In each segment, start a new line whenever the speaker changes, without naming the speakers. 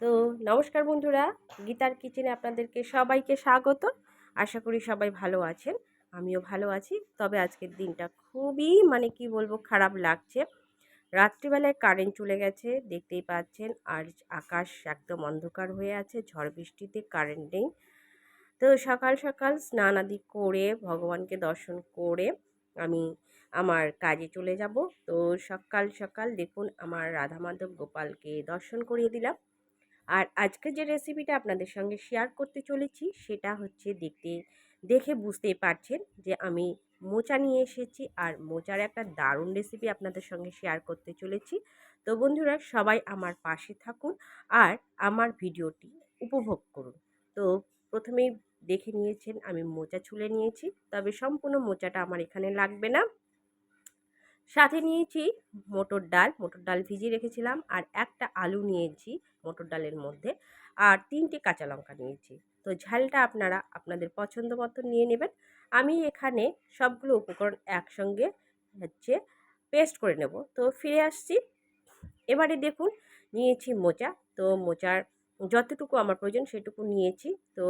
তো নমস্কার বন্ধুরা, গীতার কিচেনে আপনাদেরকে সবাইকে স্বাগত। আশা করি সবাই ভালো আছেন, আমিও ভালো আছি। তবে আজকের দিনটা খুবই মানে কি বলব, খারাপ লাগছে। রাত্রিবেলায় কারেন্ট চলে গেছে, দেখতেই পাচ্ছেন, আর আকাশ একদম অন্ধকার হয়ে আছে, ঝড় বৃষ্টিতে কারেন্ট নেই। তো সকাল সকাল স্নান আদি করে, ভগবানকে দর্শন করে আমি আমার কাজে চলে যাব। তো সকাল সকাল দেখুন, আমার রাধা মাধব গোপালকে দর্শন করিয়ে দিলাম। আর আজকে যে রেসিপিটা আপনাদের সঙ্গে শেয়ার করতে চলেছি, সেটা হচ্ছে দেখতে, দেখে বুঝতেই পারছেন যে আমি মোচা নিয়ে এসেছি আর মোচার একটা দারুণ রেসিপি আপনাদের সঙ্গে শেয়ার করতে চলেছি। তো বন্ধুরা, সবাই আমার পাশে থাকুন আর আমার ভিডিওটি উপভোগ করুন। তো প্রথমেই দেখে নিয়েছেন, আমি মোচা ছুলে নিয়েছি, তবে সম্পূর্ণ মোচাটা আমার এখানে লাগবে না। সাথে নিয়েছি মোটর ডাল। মটর ডাল ভিজিয়ে রেখেছিলাম আর একটা আলু নিয়েছি মটর ডালের মধ্যে আর তিনটে কাঁচা লঙ্কা নিয়েছি। তো ঝালটা আপনারা আপনাদের পছন্দ মতো নিয়ে নেবেন। আমি এখানে সবগুলো উপকরণ একসঙ্গে হচ্ছে পেস্ট করে নেব। তো ফিরে আসছি। এবারে দেখুন, নিয়েছি মোচা। তো মোচার যতটুকু আমার প্রয়োজন সেটুকু নিয়েছি। তো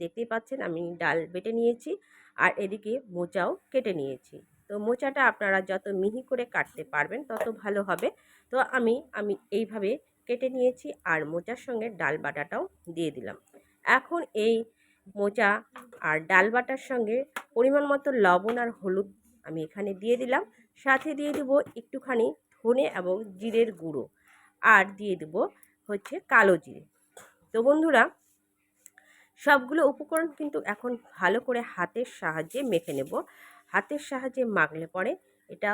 দেখতেই পাচ্ছেন আমি ডাল বেটে নিয়েছি আর এদিকে মোচাও কেটে নিয়েছি। তো মোচাটা আপনারা যত মিহি করে কাটতে পারবেন, তত ভালো হবে। তো আমি আমি এইভাবে কেটে নিয়েছি আর মোচার সঙ্গে ডাল বাটাটাও দিয়ে দিলাম। এখন এই মোচা আর ডাল বাটার সঙ্গে পরিমাণ মতো লবণ আর হলুদ আমি এখানে দিয়ে দিলাম। সাথে দিয়ে দেবো একটুখানি ধনে এবং জিরের গুঁড়ো আর দিয়ে দেবো হচ্ছে কালো জিরে। তো বন্ধুরা, সবগুলো উপকরণ কিন্তু এখন ভালো করে হাতের সাহায্যে মেখে নেব। হাতের সাহায্যে মাখলে পরে এটা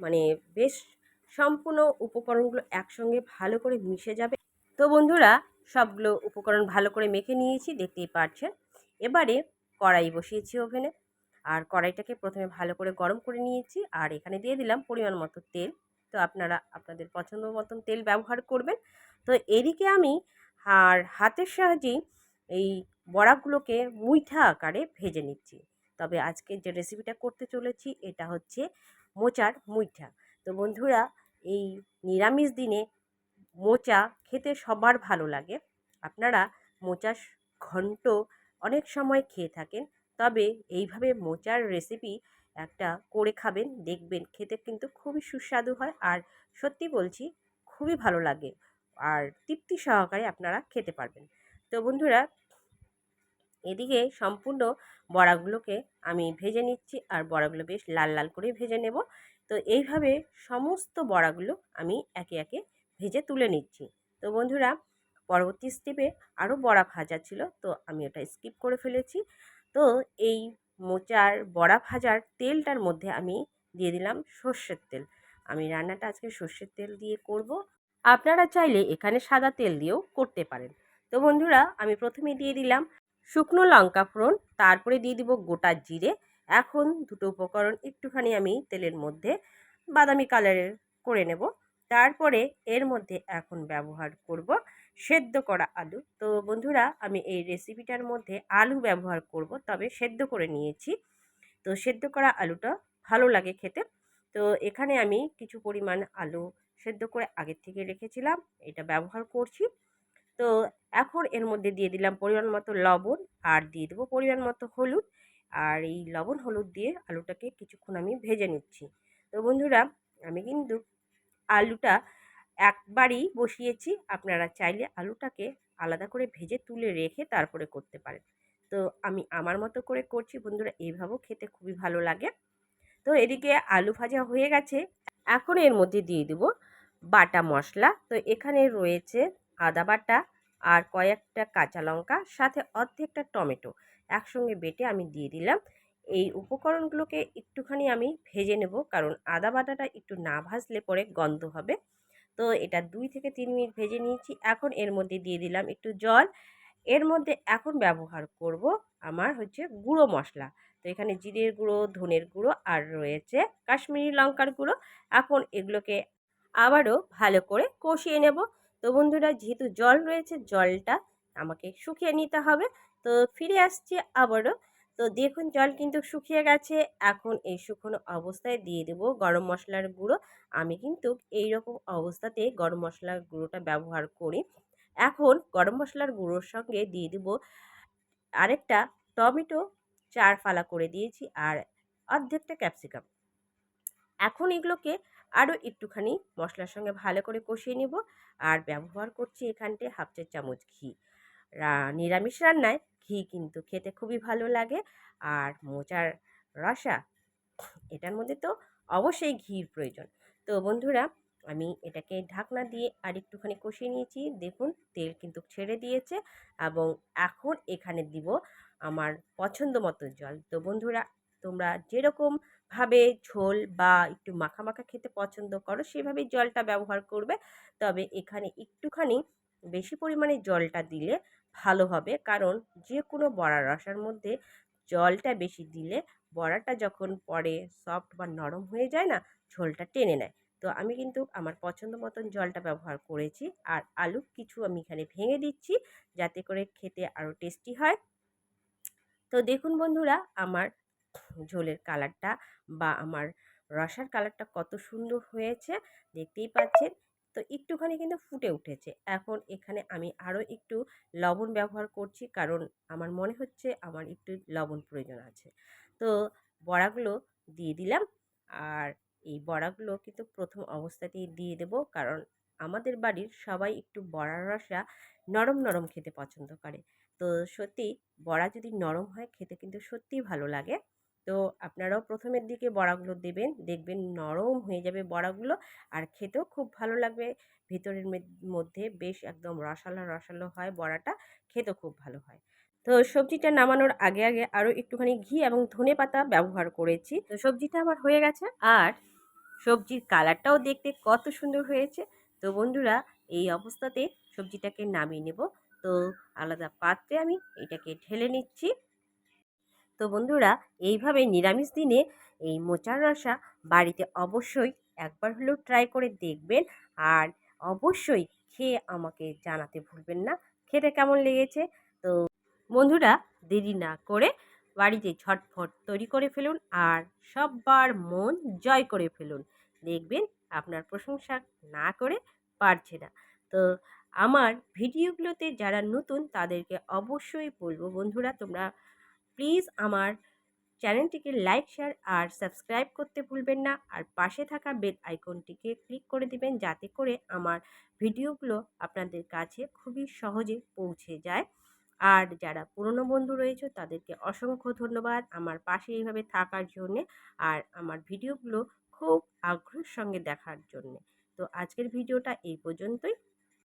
মানে বেশ সম্পূর্ণ উপকরণগুলো একসঙ্গে ভালো করে মিশে যাবে। তো বন্ধুরা, সবগুলো উপকরণ ভালো করে মেখে নিয়েছি, দেখতেই পারছেন। এবারে কড়াই বসিয়েছি ওভেনে। আর কড়াইটাকে প্রথমে ভালো করে গরম করে নিয়েছি। আর এখানে দিয়ে দিলাম পরিমাণ মতো তেল। তো আপনারা, আপনাদের পছন্দ মতন তেল ব্যবহার করবেন। তো এদিকে আমি আর হাতের সাহায্যেই এই বড়াগুলোকে মুইঠা আকারে ভেজে নিচ্ছি। তবে আজকে যে রেসিপিটা করতে চলেছি, এটা হচ্ছে মোচার মুইঠা। তো বন্ধুরা, এই নিরামিষ দিনে মোচা খেতে সবার ভালো লাগে। আপনারা মোচা ঘন্ট অনেক সময় খেয়ে থাকেন, তবে এইভাবে মোচার রেসিপি একটা করে খাবেন, দেখবেন খেতে কিন্তু খুবই সুস্বাদু হয় আর সত্যি বলছি, খুবই ভালো লাগে আর তৃপ্তি সহকারে আপনারা খেতে পারবেন। তো বন্ধুরা, এদিকে সম্পূর্ণ বড়াগুলোকে আমি ভেজে নিচ্ছি আর বড়াগুলো বেশ লাল লাল করে ভেজে নেব। তো এইভাবে সমস্ত বড়াগুলো আমি একে একে ভেজে তুলে নিচ্ছি। তো বন্ধুরা, পরবর্তী স্টেপে আরও বড়া ভাজা ছিল, তো আমি ওটা স্কিপ করে ফেলেছি। তো এই মোচার বড়া ভাজার তেলটার মধ্যে আমি দিয়ে দিলাম সর্ষের তেল। আমি রান্নাটা আজকে সর্ষের তেল দিয়ে করব। আপনারা চাইলে এখানে সাদা তেল দিয়েও করতে পারেন। তো বন্ধুরা, আমি প্রথমে দিয়ে দিলাম শুকনো লঙ্কা ফোড়ন, তারপরে দিয়ে দিব গোটা জিরে। এখন দুটো উপকরণ একটুখানি আমি তেলের মধ্যে বাদামি কালারের করে নেব। তারপরে এর মধ্যে এখন ব্যবহার করব সেদ্ধ করা আলু। তো বন্ধুরা, আমি এই রেসিপিটার মধ্যে আলু ব্যবহার করব, তবে সেদ্ধ করে নিয়েছি। তো সেদ্ধ করা আলুটা ভালো লাগে খেতে। তো এখানে আমি কিছু পরিমাণ আলু সেদ্ধ করে আগের থেকে রেখেছিলাম, এটা ব্যবহার করছি। তো এখন এর মধ্যে দিয়ে দিলাম পরিমাণ মতো লবণ আর দিয়ে দেবো পরিমাণ মতো হলুদ। আর এই লবণ হলুদ দিয়ে আলুটাকে কিছুক্ষণ আমি ভেজে নিচ্ছি। তো বন্ধুরা, আমি কিন্তু আলুটা একবারই বসিয়েছি। আপনারা চাইলে আলুটাকে আলাদা করে ভেজে তুলে রেখে তারপরে করতে পারেন। তো আমি আমার মতো করে করছি বন্ধুরা, এইভাবেও খেতে খুবই ভালো লাগে। তো এদিকে আলু ভাজা হয়ে গেছে। এখন এর মধ্যে দিয়ে দেবো বাটা মশলা। তো এখানে রয়েছে আদা বাটা আর কয়েকটা কাঁচা লঙ্কা, সাথে অর্ধেকটা টমেটো একসঙ্গে বেটে আমি দিয়ে দিলাম। এই উপকরণগুলোকে একটুখানি আমি ভেজে নেব, কারণ আদা বাটাটা একটু না ভাজলে পরে গন্ধ হবে। তো এটা দুই থেকে তিন মিনিট ভেজে নিয়েছি। এখন এর মধ্যে দিয়ে দিলাম একটু জল। এর মধ্যে এখন ব্যবহার করব আমার হচ্ছে গুঁড়ো মশলা। তো এখানে জিরের গুঁড়ো, ধনের গুঁড়ো আর রয়েছে কাশ্মীরি লঙ্কার গুঁড়ো। এখন এগুলোকে আবারও ভালো করে কষিয়ে নেব। তো বন্ধুরা, যেহেতু জল রয়েছে, জলটা আমাকে শুকিয়ে নিতে হবে। তো ফিরে আসছি আবারও। তো দেখুন, জল কিন্তু শুকিয়ে গেছে। এখন এই শুকনো অবস্থায় দিয়ে দেব গরম মশলার গুঁড়ো। আমি কিন্তু এই রকম অবস্থাতে গরম মশলার গুঁড়োটা ব্যবহার করি। এখন গরম মশলার গুঁড়োর সঙ্গে দিয়ে দিব আরেকটা টমেটো চার ফালা করে দিয়েছি আর অর্ধেকটা ক্যাপসিকাম। এখন এগুলোকে আরও একটুখানি মশলার সঙ্গে ভালো করে কষিয়ে নেব। আর ব্যবহার করছি এখানটায় হাফ চা চামচ ঘি। নিরামিষ রান্নায় ঘি কিন্তু খেতে খুবই ভালো লাগে। আর মোচার রসা, এটার মধ্যে তো অবশ্যই ঘির প্রয়োজন। তো বন্ধুরা, আমি এটাকে ঢাকনা দিয়ে আর একটুখানি কষিয়ে নিয়েছি। দেখুন, তেল কিন্তু ছেড়ে দিয়েছে এবং এখন এখানে দিব আমার পছন্দ মতো জল। তো বন্ধুরা, তোমরা যেরকমভাবে ঝোল বা একটু মাখা মাখা খেতে পছন্দ করো, সেভাবেই জলটা ব্যবহার করবে। তবে এখানে একটুখানি বেশি পরিমাণে জলটা দিলে ভালো হবে। কারণ যে কোনো বড়া রসার মধ্যে জলটা বেশি দিলে বড়াটা যখন পরে সফট বা নরম হয়ে যায় না, ঝোলটা টেনে নেয়। তো আমি কিন্তু আমার পছন্দ মতন জলটা ব্যবহার করেছি। আর আলু কিছু আমি এখানে ভেঙে দিচ্ছি যাতে করে খেতে আরও টেস্টি হয়। তো দেখুন বন্ধুরা, আমার ঝোলের কালারটা বা আমার রসার কালারটা কত সুন্দর হয়েছে দেখতেই পাচ্ছেন। তো একটুখানি কিন্তু ফুটে উঠেছে। এখন এখানে আমি আরও একটু লবণ ব্যবহার করছি কারণ আমার মনে হচ্ছে আমার একটু লবণ প্রয়োজন আছে। তো বড়াগুলো দিয়ে দিলাম আর এই বড়াগুলো কিন্তু প্রথম অবস্থাতেই দিয়ে দেব কারণ আমাদের বাড়ির সবাই একটু বড়ার রসা নরম নরম খেতে পছন্দ করে। তো সত্যি বড়া যদি নরম হয় খেতে কিন্তু সত্যিই ভালো লাগে। তো আপনারাও প্রথমের দিকে বড়াগুলো দেবেন, দেখবেন নরম হয়ে যাবে বড়াগুলো আর খেতেও খুব ভালো লাগবে। ভিতরের মধ্যে বেশ একদম রসালো রসালো হয় বড়াটা, খেতেও খুব ভালো হয়। তো সবজিটা নামানোর আগে আগে আরও একটুখানি ঘি এবং ধনে পাতা ব্যবহার করেছি। তো সবজিটা আমার হয়ে গেছে আর সবজির কালারটাও দেখতে কত সুন্দর হয়েছে। তো বন্ধুরা, এই অবস্থাতে সবজিটাকে নামিয়ে নেব। তো আলাদা পাত্রে আমি এটাকে ঢেলে নিচ্ছি। তো বন্ধুরা, এইভাবে নিরামিষ দিনে এই মোচার রসা বাড়িতে অবশ্যই একবার হলেও ট্রাই করে দেখবেন। আর অবশ্যই খেয়ে আমাকে জানাতে ভুলবেন না। খেতে কেমন লেগেছে? তো বন্ধুরা, দেরি না করে বাড়িতে ঝটফট তৈরি করে ফেলুন আর সববার মন জয় করে ফেলুন। দেখবেন আপনার প্রশংসা না করে পারছে না। তো আমার ভিডিওগুলোতে যারা নতুন তাদেরকে অবশ্যই বলব বন্ধুরা, তোমরা প্লিজ আমার চ্যানেলটিকে লাইক, শেয়ার আর সাবস্ক্রাইব করতে ভুলবেন না। আর পাশে থাকা বেল আইকনটিকে ক্লিক করে দিবেন যাতে করে আমার ভিডিওগুলো আপনাদের কাছে খুবই সহজে পৌঁছে যায়। আর যারা পুরনো বন্ধু রয়েছে, তাদেরকে অসংখ্য ধন্যবাদ আমার পাশে এইভাবে থাকার জন্যে আর আমার ভিডিওগুলো খুব আগ্রহের সঙ্গে দেখার জন্যে। তো আজকের ভিডিওটা এই পর্যন্তই।